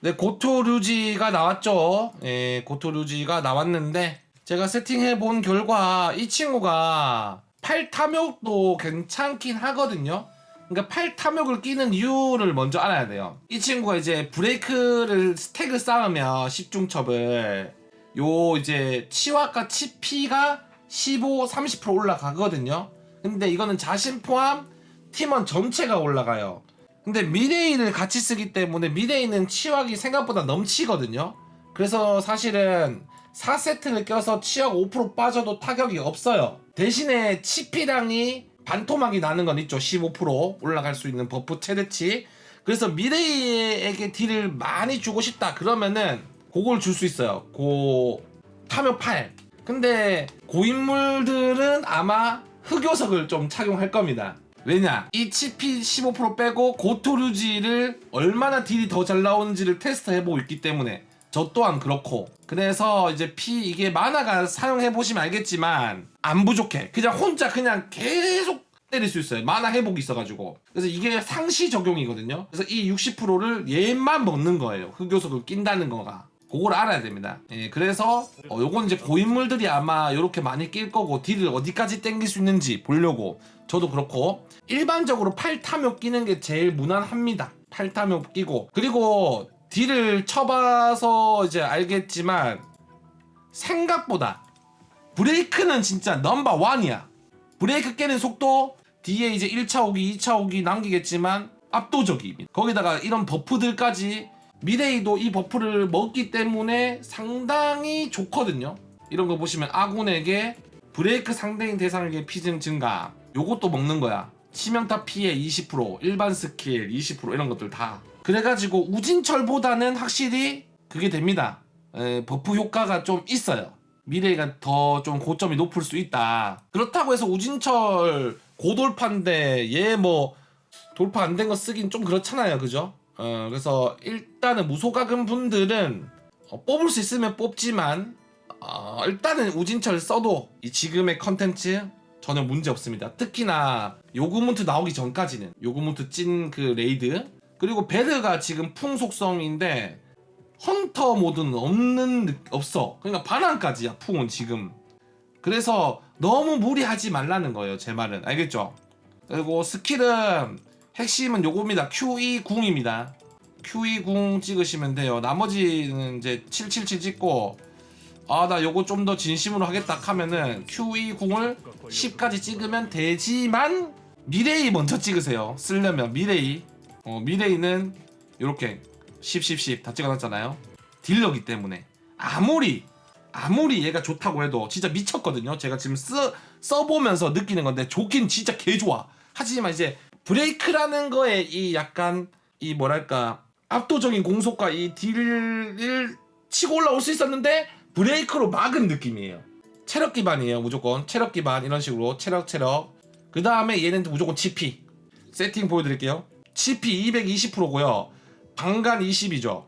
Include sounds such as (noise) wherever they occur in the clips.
네, 고토류지가 나왔죠. 예, 고토류지가 나왔는데 제가 세팅해 본 결과 이 친구가 팔 탐욕도 괜찮긴 하거든요. 그러니까 팔 탐욕을 끼는 이유를 먼저 알아야 돼요. 이 친구가 이제 브레이크를 스택을 쌓으면 10중첩을 요 이제 치와과 치피가 15, 30% 올라가거든요. 근데 이거는 자신 포함 팀원 전체가 올라가요. 근데 미레이를 같이 쓰기 때문에 미레이는 치확이 생각보다 넘치거든요. 그래서 사실은 4세트를 껴서 치확 5% 빠져도 타격이 없어요. 대신에 치피랑이 반토막이 나는 건 있죠. 15% 올라갈 수 있는 버프 최대치. 그래서 미레이에게 딜을 많이 주고 싶다. 그러면은 그걸 줄 수 있어요. 고 타면 8. 근데 고인물들은 아마 흑요석을 좀 착용할 겁니다. 왜냐? 이 치피 15% 빼고 고토류지를 얼마나 딜이 더 잘 나오는지를 테스트해보고 있기 때문에 저 또한 그렇고. 그래서 이제 피 이게 만화가 사용해보시면 알겠지만 안 부족해. 그냥 혼자 그냥 계속 때릴 수 있어요. 만화 회복이 있어가지고. 그래서 이게 상시 적용이거든요. 그래서 이 60%를 얘만 먹는 거예요. 흑요석을 낀다는 거가 그걸 알아야 됩니다. 예, 그래서 어, 요건 이제 고인물들이 아마 요렇게 많이 낄 거고 딜을 어디까지 땡길 수 있는지 보려고 저도 그렇고 일반적으로 팔탐욕 끼는 게 제일 무난합니다. 팔탐욕 끼고 그리고 딜을 쳐봐서 이제 알겠지만 생각보다 브레이크는 진짜 넘버 원이야. 브레이크 깨는 속도 뒤에 이제 1차 오기, 2차 오기 남기겠지만 압도적입니다. 거기다가 이런 버프들까지 미레이도 이 버프를 먹기 때문에 상당히 좋거든요. 이런 거 보시면 아군에게 브레이크 상대인 대상에게 피증 증가 요것도 먹는 거야. 치명타 피해 20% 일반 스킬 20% 이런 것들 다 그래가지고 우진철보다는 확실히 그게 됩니다. 에, 버프 효과가 좀 있어요. 미래가 더 좀 고점이 높을 수 있다. 그렇다고 해서 우진철 고돌파인데 얘 뭐 돌파 안 된 거 쓰긴 좀 그렇잖아요, 그죠? 어, 그래서 일단은 무소가금 분들은 어, 뽑을 수 있으면 뽑지만 어, 일단은 우진철 써도 이 지금의 컨텐츠 전혀 문제 없습니다. 특히나 요구문트 나오기 전까지는 요구문트 찐 그 레이드 그리고 베르가 지금 풍속성인데 헌터 모드는 없는 느- 없어. 그러니까 반환까지야 풍은 지금. 그래서 너무 무리하지 말라는 거예요. 제 말은 알겠죠? 그리고 스킬은 핵심은 요겁니다. QE 궁입니다. QE 궁 찍으시면 돼요. 나머지는 이제 777 찍고 아 나 요거 좀 더 진심으로 하겠다 하면은 QE 궁을 10까지 찍으면 되지만 미레이 먼저 찍으세요. 쓰려면 미레이. 어 미레이는 요렇게 10 10 10 다 찍어놨잖아요. 딜러기 때문에 아무리 아무리 얘가 좋다고 해도 진짜 미쳤거든요. 제가 지금 쓰, 써보면서 느끼는 건데 좋긴 진짜 개 좋아. 하지만 이제 브레이크라는 거에 이 약간 이 뭐랄까 압도적인 공속과 이 딜을 치고 올라올 수 있었는데 브레이크로 막은 느낌이에요. 체력 기반이에요 무조건. 체력 기반 이런 식으로 체력 체력. 그 다음에 얘는 무조건 치피. 세팅 보여드릴게요. 치피 220%고요. 방간 20이죠.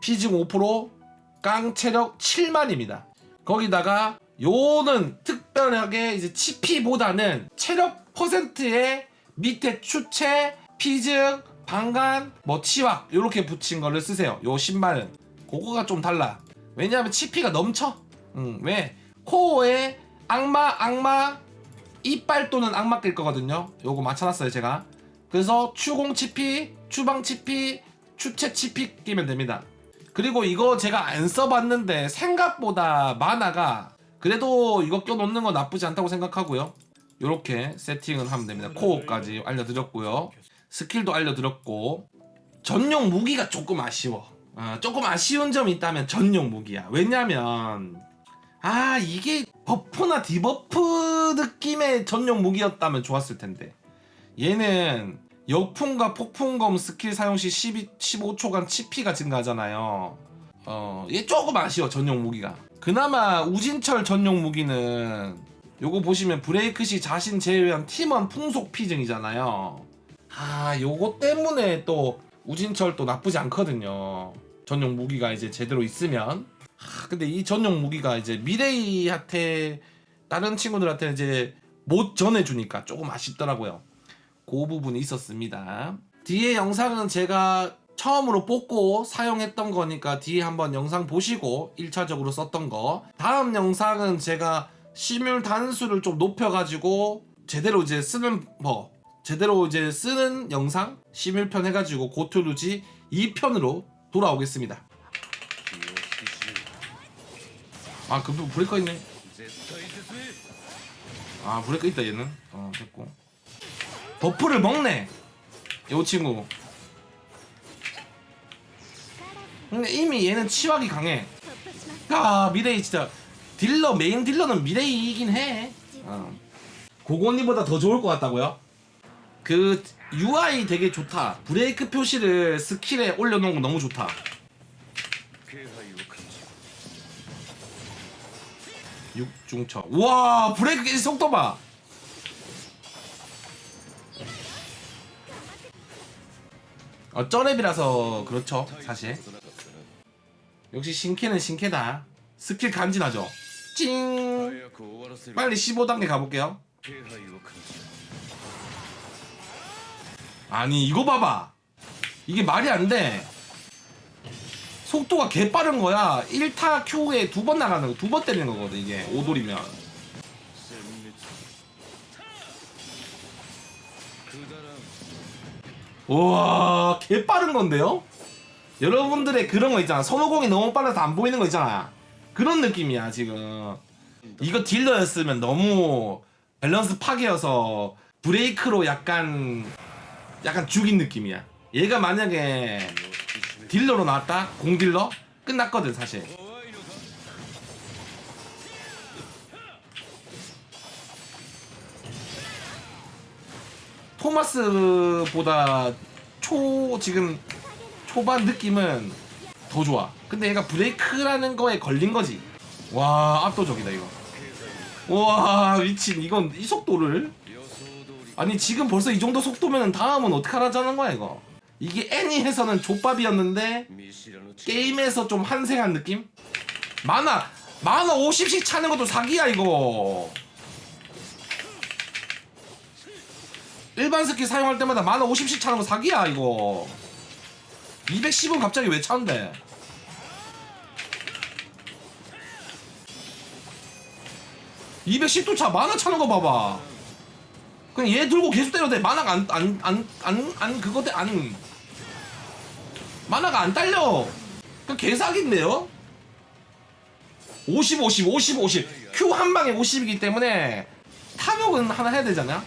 피증 5%깡 체력 7만입니다. 거기다가 요는 특별하게 이제 치피보다는 체력 퍼센트에 밑에 추체 피증 방간 뭐 치왁 요렇게 붙인 거를 쓰세요. 요 신발은. 그거가 좀 달라. 왜냐하면 치피가 넘쳐. 음, 왜? 코어에 악마 악마 이빨 또는 악마 낄 거거든요. 요거 맞춰놨어요 제가. 그래서 추공 치피 추방 치피 추체 치피 끼면 됩니다. 그리고 이거 제가 안 써봤는데 생각보다 만화가 그래도 이거 껴놓는 건 나쁘지 않다고 생각하고요 요렇게 세팅을 하면 됩니다. 코어까지 알려드렸고요. 스킬도 알려드렸고 전용 무기가 조금 아쉬워. 어, 조금 아쉬운 점이 있다면 전용 무기야. 왜냐면 아 이게 버프나 디버프 느낌의 전용 무기였다면 좋았을 텐데. 얘는 역풍과 폭풍검 스킬 사용 시 12, 15초간 치피가 증가하잖아요. 어, 얘 조금 아쉬워 전용 무기가. 그나마 우진철 전용 무기는 요거 보시면 브레이크 시 자신 제외한 팀원 풍속 피증이잖아요 아 요거 때문에 또 우진철 또 나쁘지 않거든요 전용 무기가 이제 제대로 있으면 하, 근데 이 전용 무기가 이제 미레이한테 다른 친구들한테 이제 못 전해주니까 조금 아쉽더라고요. 그 부분이 있었습니다. 뒤에 영상은 제가 처음으로 뽑고 사용했던 거니까 뒤에 한번 영상 보시고 1차적으로 썼던 거 다음 영상은 제가 시뮬 단수를 좀 높여가지고 제대로 이제 쓰는 뭐 제대로 이제 쓰는 영상 시뮬편 해가지고 고투루지 2편으로 돌아오겠습니다. 아 그거 브레이커 있네. 아 브레이커 있다 얘는. 어 됐고. 버프를 먹네 요 친구. 근데 이미 얘는 치wak이 강해. 아 미레이 진짜 딜러 메인 딜러는 미래이긴 해. 어. 고건 니보다 더 좋을 것 같다고요? 그 UI 되게 좋다. 브레이크 표시를 스킬에 올려놓은 거 너무 좋다. 육중처. 와 브레이크 속도 봐. 어, 쩌랩이라서 그렇죠 사실. 역시 신캐는 신캐다. 스킬 간지나죠. 찡 빨리 15단계 가볼게요. 아니 이거 봐봐. 이게 말이 안 돼. 속도가 개빠른 거야. 1타 Q에 두 번 나가는 거 두 번 때리는 거거든 이게. 5돌이면. 우와 개빠른 건데요? 여러분들의 그런 거 있잖아. 선호공이 너무 빨라서 안 보이는 거 있잖아. 그런 느낌이야 지금. 이거 딜러였으면 너무 밸런스 파괴여서 브레이크로 약간 약간 죽인 느낌이야. 얘가 만약에 딜러로 나왔다? 공딜러? 끝났거든 사실. 토마스보다 초 지금 초반 느낌은 더 좋아. 근데 얘가 브레이크라는 거에 걸린 거지. 와 압도적이다 이거. 와 미친 이건 이 속도를 아니 지금 벌써 이 정도 속도면 다음은 어떻게 하라자는 거야 이거 이게 애니에서는 족밥이었는데 게임에서 좀 한생한 느낌? 만화! 만화 50씩 차는 것도 사기야 이거 일반 스킬 사용할 때마다 만화 50씩 차는 거 사기야 이거 210은 갑자기 왜 차는데? 210도 차 만화 차는 거 봐봐. 그냥 얘 들고 계속 때려도 돼. 만화가 안 안 안 안 안 그거 돼안. 만화가 안 딸려. 그 개사기인데요? 50 50 50 50 Q 한 방에 50이기 때문에 탐욕은 하나 해야 되잖아.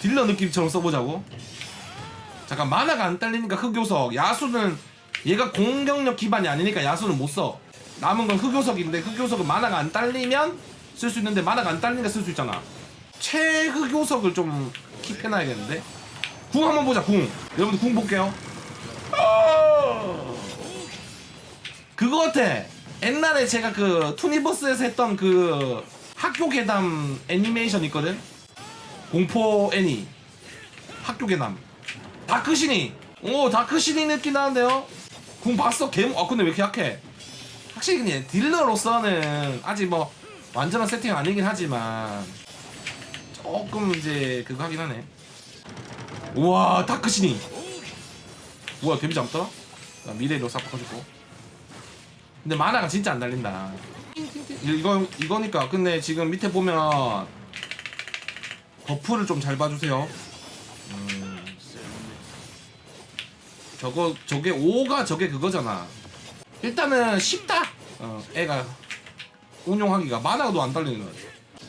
딜러 느낌처럼 써보자고 잠깐 만화가 안 딸리니까 흑요석. 야수는 얘가 공격력 기반이 아니니까 야수는 못써. 남은 건 흑요석인데 흑요석은 만화가 안 딸리면 쓸 수 있는데 만화가 안 딸리니까 쓸 수 있잖아. 최흑요석을 좀 킵해놔야겠는데? 궁 한번 보자 궁. 여러분들 궁 볼게요. 그거 같아 옛날에 제가 그 투니버스에서 했던 그 학교 괴담 애니메이션 있거든? 공포 애니. 학교 괴담 다크시니 오 다크시니 느낌 나는데요? 궁 봤어? 개아 근데 왜 이렇게 약해? 확실히 그냥 딜러로서는 아직 뭐 완전한 세팅 아니긴 하지만 조금 이제 그거 하긴 하네. 우와 다크시니 뭐야 데미지 안 떠? 나 미래로 싹 퍼주고. 근데 만화가 진짜 안 달린다. 이거 이거니까 근데 지금 밑에 보면 버프를 좀 잘 봐주세요. 음, 저거 저게 5가 저게 그거잖아. 일단은 쉽다. 어, 애가 운용하기가 만화도 안 달리는 거야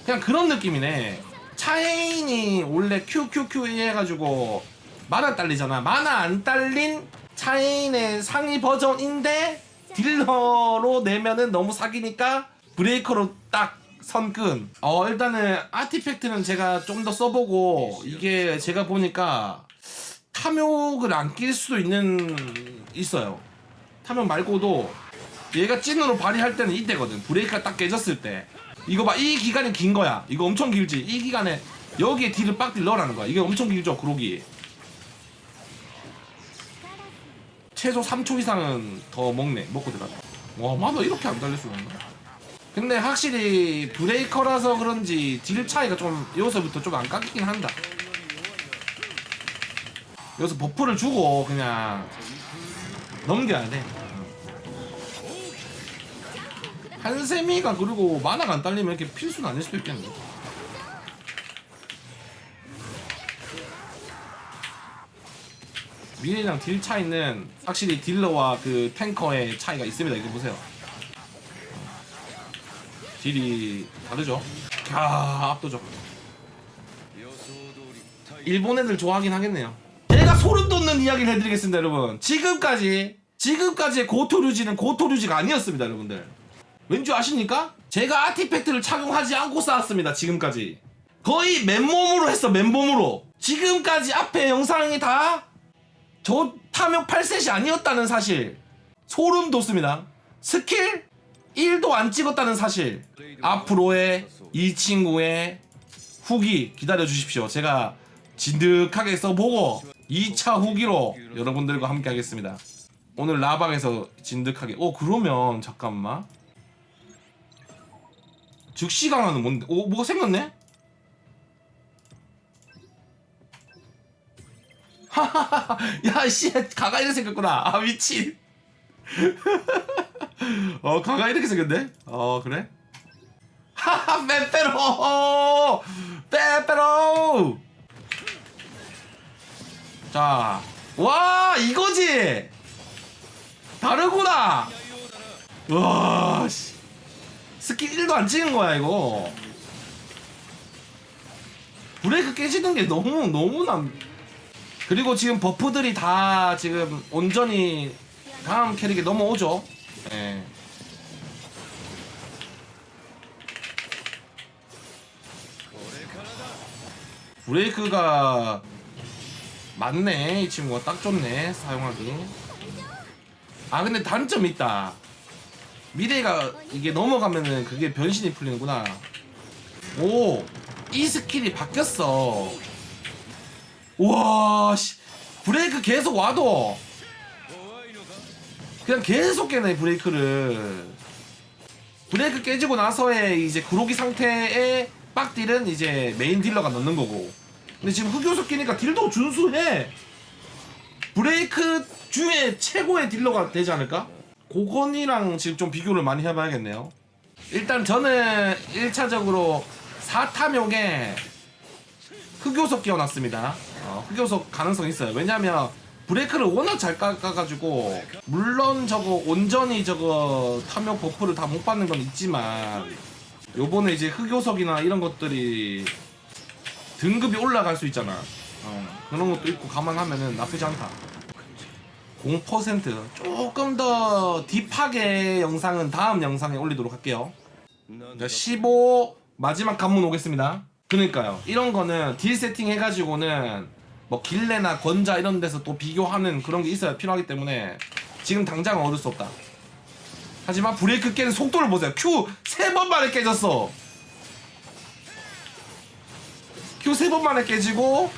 그냥 그런 느낌이네. 차이인이 원래 QQQ 해가지고 만화 딸리잖아. 만화 안 딸린 차이인의 상위 버전인데 딜러로 내면은 너무 사기니까 브레이커로 딱 선끈. 어 일단은 아티팩트는 제가 좀 더 써보고 이게 제가 보니까 탐욕을 안 낄 수도 있는 있어요. 탐욕 말고도 얘가 찐으로 발휘할 때는 이때거든. 브레이크가 딱 깨졌을 때. 이거 봐 이 기간이 긴 거야. 이거 엄청 길지? 이 기간에 여기에 딜을 빡딜 넣으라는 거야. 이게 엄청 길죠 그러기 최소 3초 이상은 더 먹네 먹고 들어가 와 맞아 이렇게 안 달릴 수가 있나? 근데 확실히 브레이커라서 그런지 딜 차이가 좀 여기서부터 좀 안 깎이긴 한다 여기서 버프를 주고 그냥 넘겨야 돼. 한세미가 그리고 만화가 안 딸리면 이렇게 필수는 아닐 수도 있겠네. 미래랑 딜 차이는 확실히 딜러와 그 탱커의 차이가 있습니다. 이거 보세요. 딜이 다르죠. 야 압도적. 일본 애들 좋아하긴 하겠네요. 소름 돋는 이야기를 해드리겠습니다, 여러분. 지금까지 지금까지의 고토류지는 고토류지가 아니었습니다, 여러분들. 왠지 아십니까? 제가 아티팩트를 착용하지 않고 쌓았습니다, 지금까지. 거의 맨몸으로 했어, 맨몸으로. 지금까지 앞에 영상이 다 저 탐욕 8셋이 아니었다는 사실. 소름 돋습니다. 스킬 1도 안 찍었다는 사실. 앞으로의 이 친구의 후기 기다려 주십시오. 제가 진득하게 써보고 2차 후기로 여러분들과 함께 하겠습니다. 오늘 라방에서 진득하게. 어 그러면 잠깐만. 즉시 강화는 뭔데? 오 뭐가 생겼네? 하하하 야 씨 가가 이렇게 생겼구나. 아 미친. (laughs) 어 가가 이렇게 생겼네? 어 그래? 하하 빼빼로 빼빼로 자 와 이거지 다르구나 와 씨. 스킬 1도 안 찍은 거야 이거 브레이크 깨지는 게 너무 너무 남 그리고 지금 버프들이 다 지금 온전히 다음 캐릭에 넘어오죠 예. 브레이크가 맞네 이 친구가 딱 좋네 사용하기. 아 근데 단점이 있다. 미래가 이게 넘어가면은 그게 변신이 풀리는구나. 오 이 스킬이 바뀌었어. 우와 씨 브레이크 계속 와도 그냥 계속 깨네 브레이크를. 브레이크 깨지고 나서의 이제 구로기 상태의 빡딜은 이제 메인 딜러가 넣는 거고. 근데 지금 흑요석 끼니까 딜도 준수해. 브레이크 중에 최고의 딜러가 되지 않을까? 고건이랑 지금 좀 비교를 많이 해봐야겠네요. 일단 저는 1차적으로 4탐욕에 흑요석 끼워놨습니다. 어, 흑요석 가능성 있어요. 왜냐면 브레이크를 워낙 잘 깎아가지고 물론 저거 온전히 저거 탐욕 버프를 다 못 받는 건 있지만 요번에 이제 흑요석이나 이런 것들이 등급이 올라갈 수 있잖아 어, 그런 것도 있고 감안하면은 나쁘지 않다 0% 조금 더 딥하게 영상은 다음 영상에 올리도록 할게요 자, 15 마지막 관문 오겠습니다. 그러니까요. 이런 거는 딜 세팅 해가지고는 뭐 길레나 권자 이런 데서 또 비교하는 그런 게 있어야 필요하기 때문에 지금 당장 얻을 수 없다. 하지만 브레이크 깨는 속도를 보세요. Q 세 번 만에 깨졌어. Q 세 번 만에 깨지고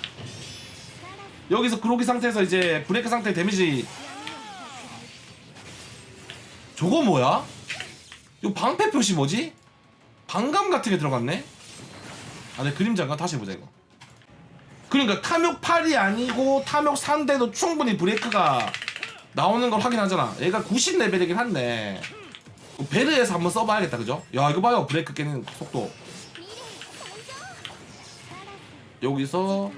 여기서 그로기 상태에서 이제 브레이크 상태 데미지 저거 뭐야? 이거 방패 표시 뭐지? 방감 같은 게 들어갔네? 아, 내 그림자인가? 다시 해보자, 이거. 그러니까 탐욕 8이 아니고 탐욕 3대도 충분히 브레이크가 나오는 걸 확인하잖아. 얘가 90레벨이긴 한데. 베르에서 한번 써봐야겠다, 그죠? 야, 이거 봐요. 브레이크 깨는 속도. 여기서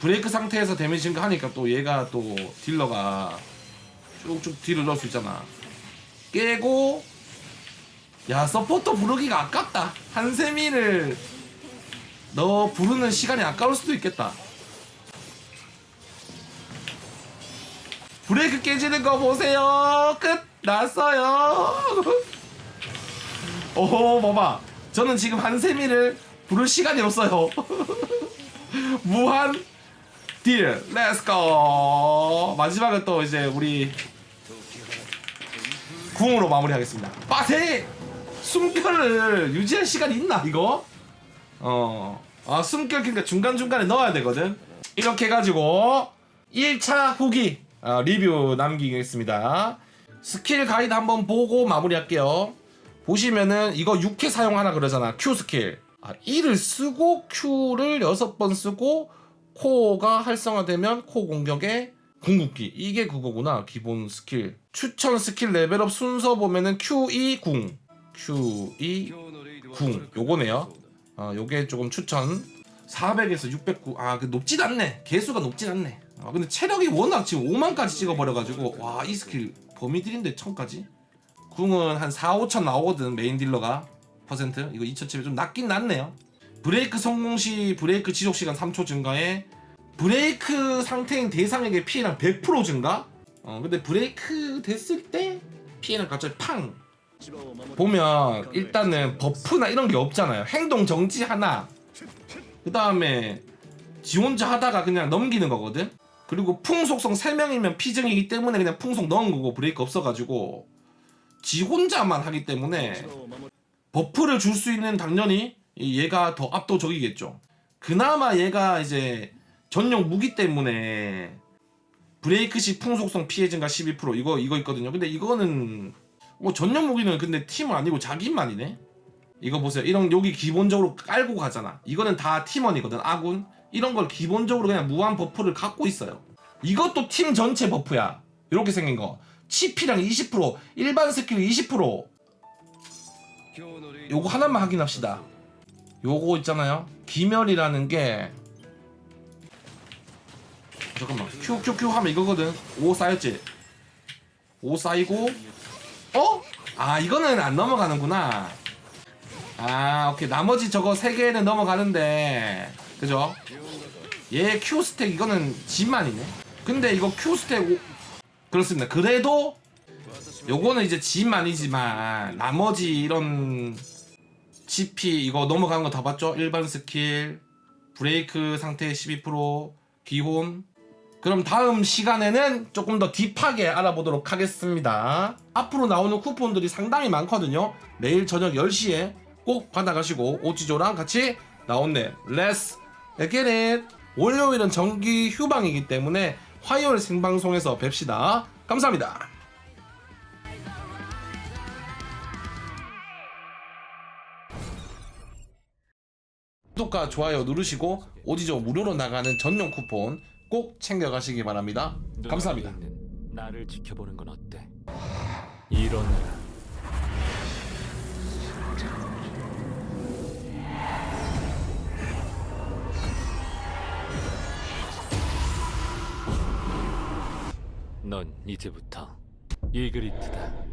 브레이크 상태에서 데미지 증가하니까 또 얘가 또 딜러가 쭉쭉 딜을 넣을 수 있잖아. 깨고 야 서포터 부르기가 아깝다. 한세미를 너 부르는 시간이 아까울 수도 있겠다. 브레이크 깨지는 거 보세요. 끝 났어요. (laughs) 오 봐봐. 저는 지금 한세미를 부를 시간이 없어요 (laughs) 무한 딜 렛츠고 마지막은 또 이제 우리 궁으로 마무리하겠습니다. 빠세! 숨결을 유지할 시간이 있나 이거? 어, 아 숨결 그러니까 중간 중간에 넣어야 되거든. 이렇게 해 가지고 1차 후기 어, 리뷰 남기겠습니다. 스킬 가이드 한번 보고 마무리할게요. 보시면은 이거 6회 사용하라 그러잖아. Q 스킬. 아, 1을 쓰고 Q를 6번 쓰고 코어가 활성화되면 코 공격에 궁극기. 이게 그거구나 기본 스킬. 추천 스킬 레벨업 순서 보면은 Q2 궁. Q2 궁. 요거네요. 아 요게 조금 추천. 400에서 609 아 그 높진 않네. 개수가 높진 않네. 아 근데 체력이 워낙 지금 5만까지 찍어버려가지고 와 이 스킬 범위들인데 1000까지? 궁은 한 4, 5천 나오거든 메인 딜러가 퍼센트? 이거 2000칩에 좀 낮긴 낮네요. 브레이크 성공 시 브레이크 지속 시간 3초 증가에 브레이크 상태인 대상에게 피해량 100% 증가? 어 근데 브레이크 됐을 때 피해량 갑자기 팡! 보면 일단은 버프나 이런 게 없잖아요. 행동 정지 하나. 그 다음에 지 혼자 하다가 그냥 넘기는 거거든? 그리고 풍속성 3명이면 피증이기 때문에 그냥 풍속 넣은 거고 브레이크 없어가지고 지 혼자만 하기 때문에 버프를 줄 수 있는 당연히 이 얘가 더 압도적이겠죠. 그나마 얘가 이제 전용 무기 때문에 브레이크 시 풍속성 피해 증가 12% 이거 이거 있거든요. 근데 이거는 뭐 전용 무기는 근데 팀 아니고 자기만이네. 이거 보세요. 이런 여기 기본적으로 깔고 가잖아. 이거는 다 팀원이거든. 아군 이런 걸 기본적으로 그냥 무한 버프를 갖고 있어요. 이것도 팀 전체 버프야. 이렇게 생긴 거. 치피랑 20% 일반 스킬 20% 요거 하나만 확인합시다. 요거 있잖아요. 기멸이라는 게 잠깐만 큐큐큐 하면 이거거든. 5 쌓였지. 5 쌓이고 어? 아 이거는 안 넘어가는구나. 아 오케이 나머지 저거 세 개는 넘어가는데 그죠? 얘 Q 스택 이거는 집만이네. 근데 이거 Q 스택 오... 그렇습니다. 그래도 요거는 이제 집만이지만 나머지 이런 CP 이거 넘어가는 거다 봤죠? 일반 스킬, 브레이크 상태 12%, 기혼. 그럼 다음 시간에는 조금 더 딥하게 알아보도록 하겠습니다. 앞으로 나오는 쿠폰들이 상당히 많거든요. 내일 저녁 10시에 꼭 받아가시고 오지조랑 같이 나온네. Get it. 월요일은 정기 휴방이기 때문에 화요일 생방송에서 뵙시다. 감사합니다. 구독과 좋아요 누르시고 오지조 무료로 나가는 전용 쿠폰 꼭 챙겨가시기 바랍니다. 감사합니다. 나를 지켜보는 건 어때? 일어나라. 넌 이제부터 이그리트다.